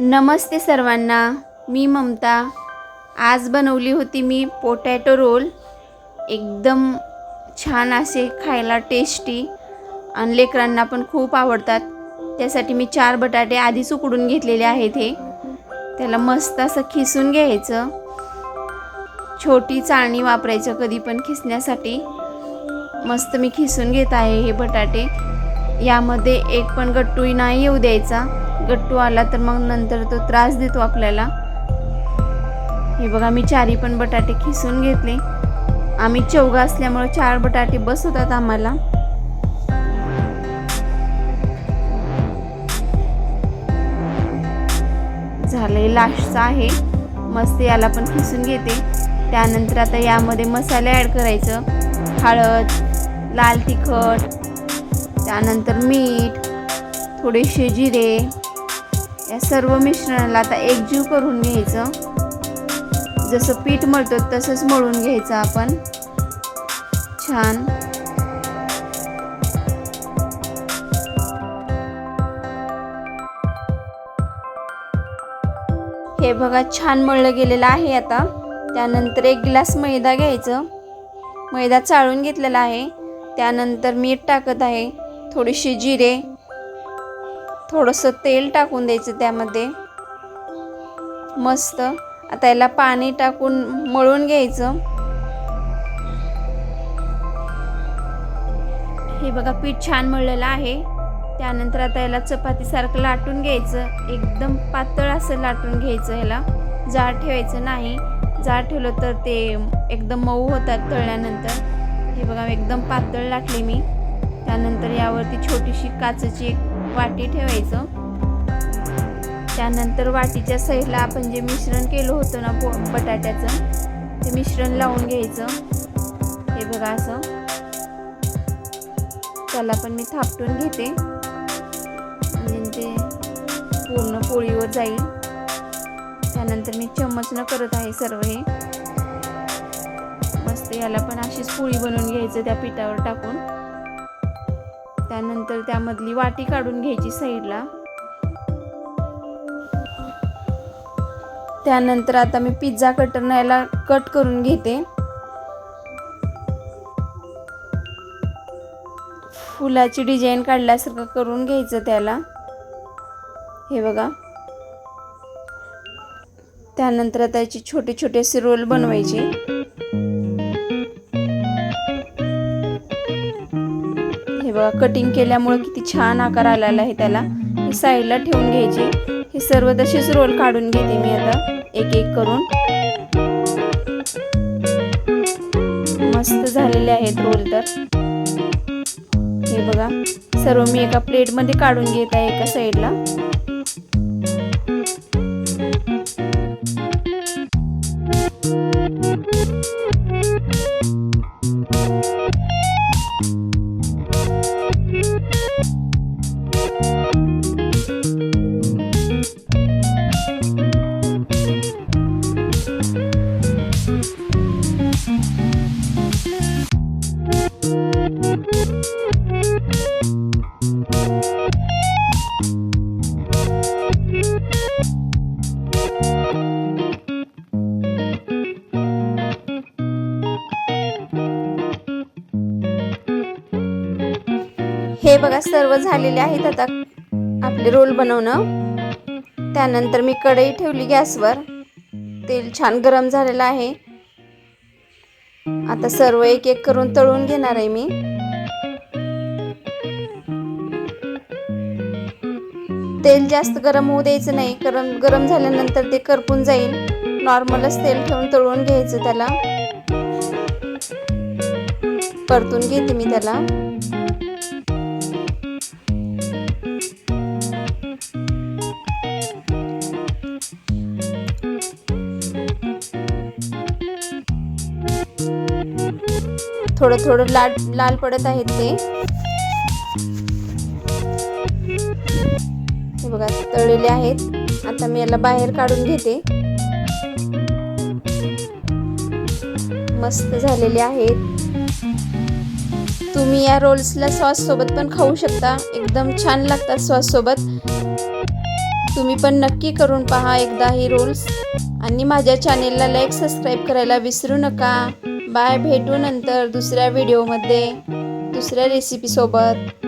नमस्ते सर्वांना मी ममता. आज बनवली होती मी पोटॅटो रोल एकदम छान असे खायला टेस्टी आणि लेकरांना पण खूप आवडतात. त्यासाठी मी चार बटाटे आधीच उकडून घेतलेले आहेत हे. त्याला मस्त असं खिसून घ्यायचं. छोटी चाळणी वापरायचं कधी पण खिसण्यासाठी. मस्त मी खिसून घेत आहे हे बटाटे. यामध्ये एक पण गट्टूही नाही येऊ द्यायचा. गट्टू आला तर मग नंतर तो त्रास देतो आपल्याला. हे बघा मी चारी पण बटाटे खिसून घेतले. आम्ही चौघा असल्यामुळे चार बटाटे बस होतात आम्हाला. झाले लास्टचा आहे. मस्त याला पण खिसून घेते. त्यानंतर आता यामध्ये मसाले ॲड करायचं. हळद लाल तिखट त्यानंतर मीठ थोडेसे जिरे. या सर्व मिश्रणाला आता एकजीव करून घ्यायचं. जसं पीठ मळतो तसंच मळून घ्यायचं आपण. छान. हे बघा छान मळलं गेलेलं आहे आता. त्यानंतर एक ग्लास मैदा घ्यायचं. मैदा चाळून घेतलेला आहे. त्यानंतर मीठ टाकत आहे. थोडेसे जिरे थोडंसं तेल टाकून द्यायचं त्यामध्ये. मस्त. आता याला पाणी टाकून मळून घ्यायचं. हे बघा पीठ छान मळलेलं आहे. त्यानंतर आता याला चपातीसारखं लाटून घ्यायचं. एकदम पातळ असं लाटून घ्यायचं ह्याला. जाड ठेवायचं नाही. जाड ठेवलं तर ते एकदम मऊ होतात तळल्यानंतर. हे बघा एकदम पातळ लाटले मी. त्यानंतर यावरती छोटीशी काचेची एक वाटी ठेवायचं. त्यानंतर वाटीच्या साईडला आपण जे मिश्रण केलं होतं ना पो बटाट्याचं ते मिश्रण लावून घ्यायचं. हे बघा असं. त्याला पण मी थापटून घेते. म्हणजे ते पूर्ण पोळीवर जाईल. त्यानंतर मी चम्मचनं करत आहे सर्व हे. मस्त याला पण अशीच पोळी बनवून घ्यायचं त्या पिठावर टाकून. त्यानंतर त्यामधली वाटी काढून घ्यायची साईडला. त्यानंतर आता मी पिझ्झा कटरनं याला कट करून घेते. फुलाची डिझाईन काढल्यासारखं करून घ्यायचं त्याला. हे बघा. त्यानंतर आता छोटे छोटे असे रोल बनवायचे. कटिंग केल्यामुळे किती छान आकार आलेला आहे त्याला. ही साईडला ठेवून घ्यायचे. हे सर्व तसेच रोल काढून घेते मी आता. एक एक करून. मस्त झालेले आहेत रोल तर. हे बघा. सर्व मी एका प्लेटमध्ये काढून घेत आहे एका साईडला. हे बघा सर्व झालेले आहेत आता आपले रोल बनवणं. त्यानंतर मी कढई ठेवली गॅसवर. तेल छान गरम झालेलं आहे. आता सर्व एक एक करून तळून घेणार आहे मी. तेल जास्त गरम होऊ द्यायचं नाही गरम गरम झाल्यानंतर ते करपून जाईल. नॉर्मलच तेल ठेवून तळून घ्यायचं त्याला. परतून घेते मी त्याला. थोडं थोडं लाल लाल पडत आहेत ते. बघा तळलेले आहेत. आता मी याला बाहेर काढून घेते. मस्त झालेले आहेत. तुम्ही या रोल्सला सॉस सोबत पण खाऊ शकता. एकदम छान लागतात सॉस सोबत. तुम्ही पण नक्की करून पहा एकदा ही रोल्स. आणि माझ्या चॅनेलला लाईक सबस्क्राईब करायला विसरू नका. बाय. भेटू नंतर दुसऱ्या व्हिडिओमध्ये दुसऱ्या रेसिपीसोबत